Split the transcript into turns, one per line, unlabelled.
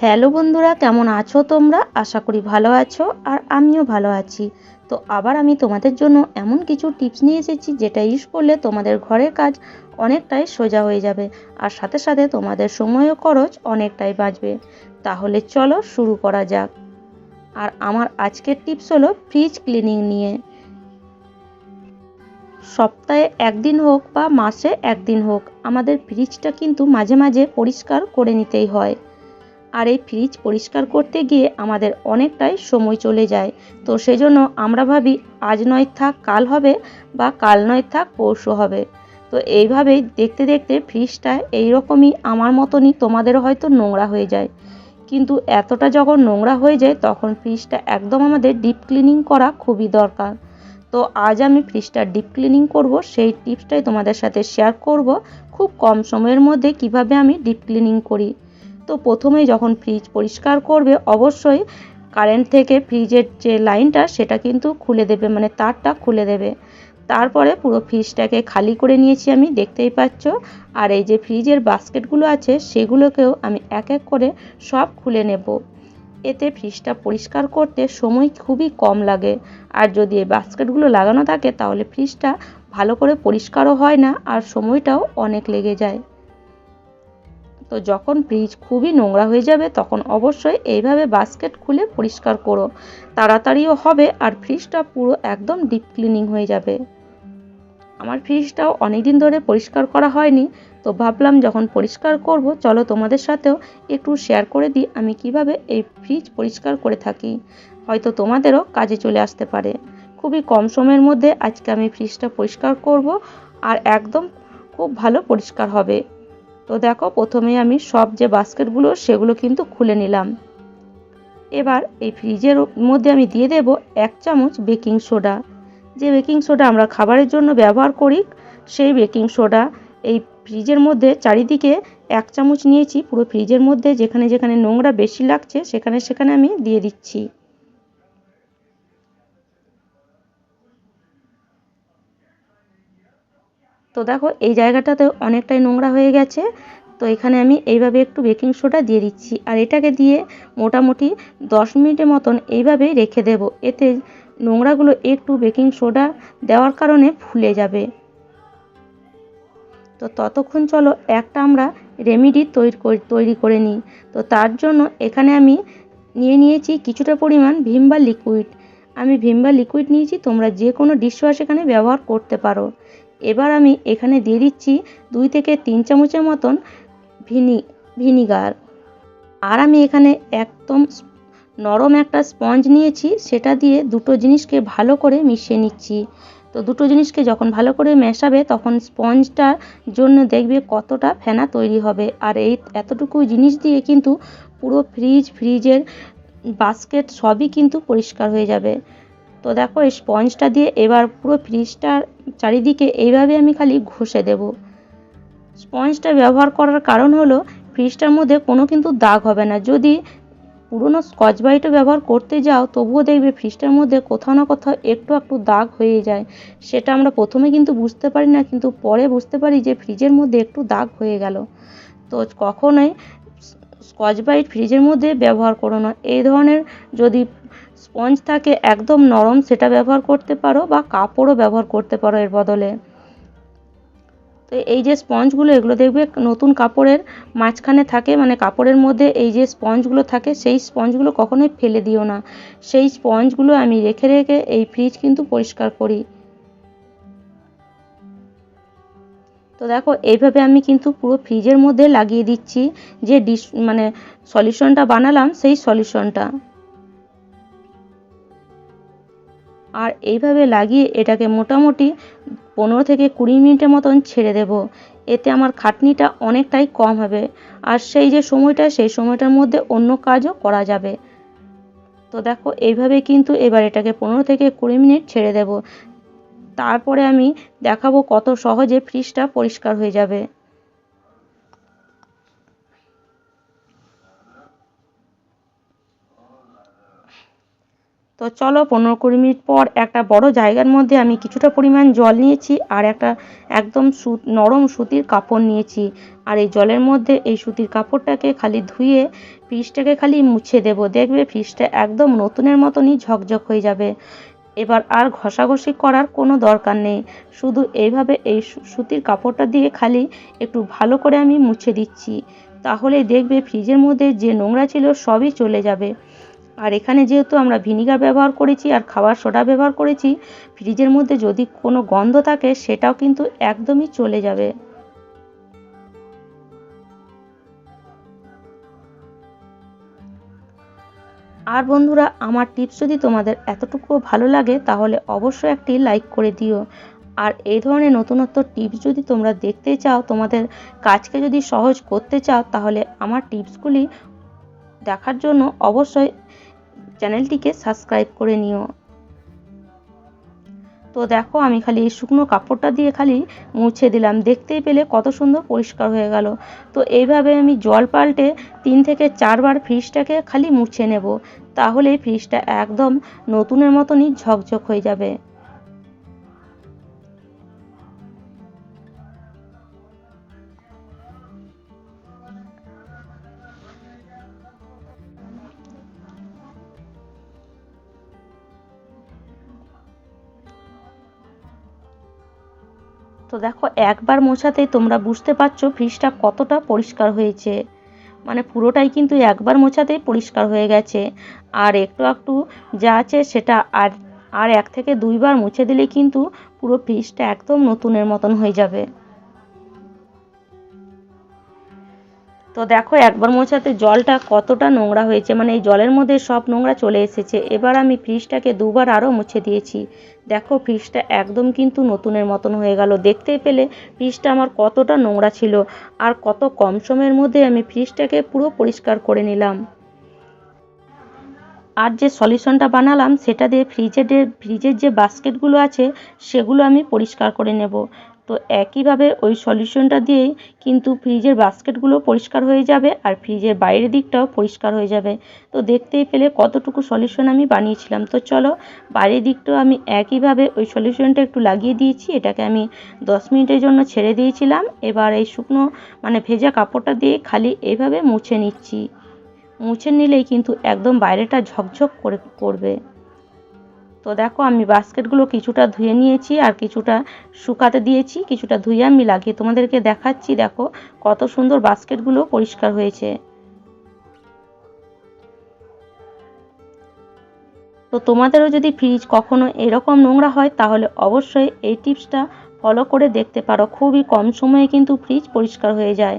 Hello বন্ধুরা, কেমন আছো তোমরা? আশা করি ভালো আছো আর আমিও ভালো আছি। তো আবার আমি তোমাদের জন্য এমন কিছু টিপস নিয়ে এসেছি যেটা ইউজ করলে তোমাদের ঘরের কাজ অনেকটাই সোজা হয়ে যাবে আর সাথে সাথে তোমাদের সময় ও খরচ অনেকটাই বাঁচবে। তাহলে চলো শুরু করা যাক। আর আমার আজকের টিপস হলো ফ্রিজ ক্লিনিং নিয়ে। সপ্তাহে একদিন হোক বা মাসে একদিন হোক, আমাদের ফ্রিজটা কিন্তু মাঝে মাঝে পরিষ্কার করে নিতেই হয়। আর এই ফ্রিজ পরিষ্কার করতে গিয়ে আমাদের অনেকটাই সময় চলে যায়। তো সেজন্য আমরা ভাবি, আজ নয় থাক, কাল হবে বা কাল নয় থাক, পরশু হবে। তো এইভাবেই দেখতে দেখতে ফ্রিজটা এইরকমই আমার মতনই তোমাদের হয়তো নোংরা হয়ে যায়। কিন্তু এতটা যখন নোংরা হয়ে যায়, তখন ফ্রিজটা একদম আমাদের ডিপ ক্লিনিং করা খুবই দরকার। তো আজ আমি ফ্রিজটা ডিপ ক্লিনিং করব, সেই টিপসটাই তোমাদের সাথে শেয়ার করব খুব কম সময়ের মধ্যে কীভাবে আমি ডিপ ক্লিনিং করি। তো প্রথমেই যখন ফ্রিজ পরিষ্কার করবে, অবশ্যই কারেন্ট থেকে ফ্রিজের যে লাইনটা সেটা কিন্তু খুলে দেবে মানে তারটা খুলে দেবে। তারপরে পুরো ফ্রিজটাকে খালি করে নিয়েছি আমি, দেখতেই পাচ্ছ। আর এই যে ফ্রিজের বাস্কেটগুলো আছে, সেগুলোকেও আমি এক এক করে সব খুলে নেব। এতে ফ্রিজটা পরিষ্কার করতে সময় খুবই কম লাগে। আর যদি এই বাস্কেটগুলো লাগানো থাকে, তাহলে ফ্রিজটা ভালো করে পরিষ্কারও হয় না, আর সময়টাও অনেক লেগে যায়। তো যখন ফ্রিজ খুবই নোংরা হয়ে যাবে, তখন অবশ্যই এইভাবে বাস্কেট খুলে পরিষ্কার করো। তাড়াতাড়িও হবে আর ফ্রিজটা পুরো একদম ডিপ ক্লিনিং হয়ে যাবে। আমার ফ্রিজটাও অনেকদিন ধরে পরিষ্কার করা হয়নি, তো ভাবলাম যখন পরিষ্কার করব, চলো তোমাদের সাথেও একটু শেয়ার করে দিই আমি কীভাবে এই ফ্রিজ পরিষ্কার করে থাকি। হয়তো তোমাদেরও কাজে চলে আসতে পারে। খুবই কম সময়ের মধ্যে আজকে আমি ফ্রিজটা পরিষ্কার করব আর একদম খুব ভালো পরিষ্কার হবে। তো দেখো প্রথমে আমি সব যে বাস্কেটগুলো, সেগুলো কিন্তু খুলে নিলাম। এবার এই ফ্রিজের মধ্যে আমি দিয়ে দেব এক চামচ বেকিং সোডা। যে বেকিং সোডা আমরা খাবারের জন্য ব্যবহার করি, সেই বেকিং সোডা এই ফ্রিজের মধ্যে চারিদিকে এক চামচ নিয়েছি, পুরো ফ্রিজের মধ্যে যেখানে যেখানে নোংরা বেশি লাগছে, সেখানে সেখানে আমি দিয়ে দিচ্ছি। তো দেখো, এই জায়গাটাতে অনেকটাই নোংরা হয়ে গেছে। তো এখানে আমি এইভাবে একটু বেকিং সোডা দিয়ে দিচ্ছি। আর এটাকে দিয়ে মোটামুটি দশ মিনিটের মতন এইভাবে রেখে দেব। এতে নোংরাগুলো একটু বেকিং সোডা দেওয়ার কারণে ফুলে যাবে। তো ততক্ষণ চলো একটা আমরা রেমিডি তৈরি তৈরি করে নিই। তো তার জন্য এখানে আমি নিয়ে নিয়েছি কিছুটা পরিমাণ ভিমবা লিকুইড আমি ভিমবা লিকুইড নিয়েছি, তোমরা যে কোনো ডিশওয়াশ এখানে ব্যবহার করতে পারো। এবার আমি এখানে দিয়ে দিচ্ছি দুই থেকে তিন চামচের মতন ভিনি, ভিনিগার। আর আমি এখানে একদম নরম একটা স্পঞ্জ নিয়েছি, সেটা দিয়ে দুটো জিনিসকে ভালো করে মিশিয়ে নিচ্ছি। তো দুটো জিনিসকে যখন ভালো করে মেশাবে, তখন স্পঞ্জটার জন্য দেখবে কতটা ফেনা তৈরি হবে। আর এই এতটুকু জিনিস দিয়ে কিন্তু পুরো ফ্রিজ, ফ্রিজের বাস্কেট সবই কিন্তু পরিষ্কার হয়ে যাবে। তো দেখো, এই স্পঞ্জটা দিয়ে এবার পুরো ফ্রিজটার চারিদিকে এইভাবে আমি খালি ঘষে দেব। স্পঞ্জটা ব্যবহার করার কারণ হলো, ফ্রিজটার মধ্যে কোনো কিন্তু দাগ হবে না। যদি পুরনো স্কচ ব্রাইটও ব্যবহার করতে যাও, তবুও দেখবে ফ্রিজটার মধ্যে কোথাও না কোথাও একটু একটু দাগ হয়ে যায়। সেটা আমরা প্রথমে কিন্তু বুঝতে পারি না, কিন্তু পরে বুঝতে পারি যে ফ্রিজের মধ্যে একটু দাগ হয়ে গেল। তো কখনোই স্কচ ব্রাইট ফ্রিজের মধ্যে ব্যবহার করো না। এই ধরনের যদি স্পঞ্জ থাকে একদম নরম সেটা ব্যবহার করতে পারো বা কাপড়ও ব্যবহার করতে পারো এর বদলে। তো এই যে স্পঞ্জগুলো, এগুলো দেখবে নতুন কাপড়ের মাঝখানে থাকে মানে কাপড়ের মধ্যে এই যে স্পঞ্জগুলো থাকে, সেই স্পঞ্জগুলো কখনোই ফেলে দিও না। সেই স্পঞ্জগুলো আমি রেখে রেখে এই ফ্রিজ কিন্তু পরিষ্কার করি। তো দেখো, এইভাবে আমি কিন্তু পুরো ফ্রিজের মধ্যে লাগিয়ে দিচ্ছি, যে ডিস মানে সলিউশনটা বানালাম, সেই সলিউশনটা। আর এইভাবে লাগিয়ে এটাকে মোটামুটি পনেরো থেকে কুড়ি মিনিটের মতন ছেড়ে দেব। এতে আমার খাটনিটা অনেকটাই কম হবে। আর সেই যে সময়টা, সেই সময়টার মধ্যে অন্য কাজও করা যাবে। তো দেখো, এইভাবে কিন্তু এবার এটাকে পনেরো থেকে কুড়ি মিনিট ছেড়ে দেব। তারপরে আমি দেখাবো কত সহজে ফ্রিজটা পরিষ্কার হয়ে যাবে। তো চলো পনেরো কুড়ি মিনিট পর একটা বড় জায়গার মধ্যে আমি কিছুটা পরিমাণ জল নিয়েছি আর একটা একদম সু নরম সুতির কাপড় নিয়েছি। আর এই জলের মধ্যে এই সুতির কাপড়টাকে খালি ধুয়ে ফ্রিজটাকে খালি মুছে দেব। দেখবে ফ্রিজটা একদম নতুনের মতনই ঝকঝক হয়ে যাবে। এবার আর ঘষাঘষি করার কোনো দরকার নেই। শুধু এইভাবে এই সুতির কাপড়টা দিয়ে খালি একটু ভালো করে আমি মুছে দিচ্ছি। তাহলে দেখবে ফ্রিজের মধ্যে যে নোংরা ছিল সবই চলে যাবে। আর এখানে যেহেতু আমরা ভিনিগার ব্যবহার করেছি আর খাবার সোডা ব্যবহার করেছি, ফ্রিজের মধ্যে যদি কোনো গন্ধ থাকে, সেটাও কিন্তু একদমই চলে যাবে। আর বন্ধুরা, আমার টিপস যদি তোমাদের এতটুকুও ভালো লাগে, তাহলে অবশ্যই একটি লাইক করে দিও। আর এই ধরনের নতুনত্ব টিপস যদি তোমরা দেখতে চাও, তোমাদের কাজকে যদি সহজ করতে চাও, তাহলে আমার টিপসগুলি দেখার জন্য অবশ্যই চ্যানেলটিকে সাবস্ক্রাইব করে নিও। তো দেখো, আমি খালি এই শুকনো কাপড়টা দিয়ে খালি মুছে দিলাম। দেখতেই পেলে কত সুন্দর পরিষ্কার হয়ে গেল। তো এইভাবে আমি জল পাল্টে তিন থেকে চারবার ফ্রিজটাকে খালি মুছে নেব। তাহলে ফ্রিজটা একদম নতুনের মতনই ঝকঝক হয়ে যাবে। তো দেখো, একবার মোছাতেই তোমরা বুঝতে পারছ ফ্রিজটা কতটা পরিষ্কার হয়েছে। মানে পুরোটাই কিন্তু একবার মোছাতেই পরিষ্কার হয়ে গেছে। আর একটু একটু যা আছে সেটা আর আর এক থেকে দুইবার মুছে দিলে কিন্তু পুরো ফ্রিজটা একদম নতুনের মতন হয়ে যাবে। তো দেখো, একবার মোছাতে জলটা কতটা নোংরা হয়েছে। মানে এই জলের মধ্যে সব নোংরা চলে এসেছে। এবার আমি ফ্রিজটাকে দুবার আরও মুছে দিয়েছি। দেখো, ফ্রিজটা একদম কিন্তু নতুনের মতন হয়ে গেল। দেখতেই পেলে ফ্রিজটা আমার কতটা নোংরা ছিল আর কত কম সময়ের মধ্যে আমি ফ্রিজটাকে পুরো পরিষ্কার করে নিলাম। আর যে সলিউশনটা বানালাম, সেটা দিয়ে ফ্রিজের ফ্রিজের যে বাস্কেটগুলো আছে, সেগুলো আমি পরিষ্কার করে নেব। তো একইভাবে ওই সলিউশনটা দিয়েই কিন্তু ফ্রিজের বাস্কেটগুলো পরিষ্কার হয়ে যাবে আর ফ্রিজের বাইরের দিকটাও পরিষ্কার হয়ে যাবে। তো দেখতেই পেলে কতটুকু সলিউশন আমি বানিয়েছিলাম। তো চলো বাইরের দিকটাও আমি একইভাবে ওই সলিউশনটা একটু লাগিয়ে দিয়েছি। এটাকে আমি দশ মিনিটের জন্য ছেড়ে দিয়েছিলাম। এবার এই শুকনো মানে ভেজা কাপড়টা দিয়ে খালি এইভাবে মুছে নিচ্ছি। মুছে নিলেই কিন্তু একদম বাইরেটা ঝকঝক করে করবে। তো দেখো, আমি বাস্কেটগুলো কিছুটা ধুয়ে নিয়েছি আর কিছুটা শুকাতে দিয়েছি, কিছুটা ধুয়ে আমি লাগিয়ে তোমাদেরকে দেখাচ্ছি। দেখো, কত সুন্দর বাস্কেটগুলো পরিষ্কার হয়েছে। তো তোমাদেরও যদি ফ্রিজ কখনো এরকম নোংরা হয়, তাহলে অবশ্যই এই টিপসটা ফলো করে দেখতে পারো। খুবই কম সময়ে কিন্তু ফ্রিজ পরিষ্কার হয়ে যায়।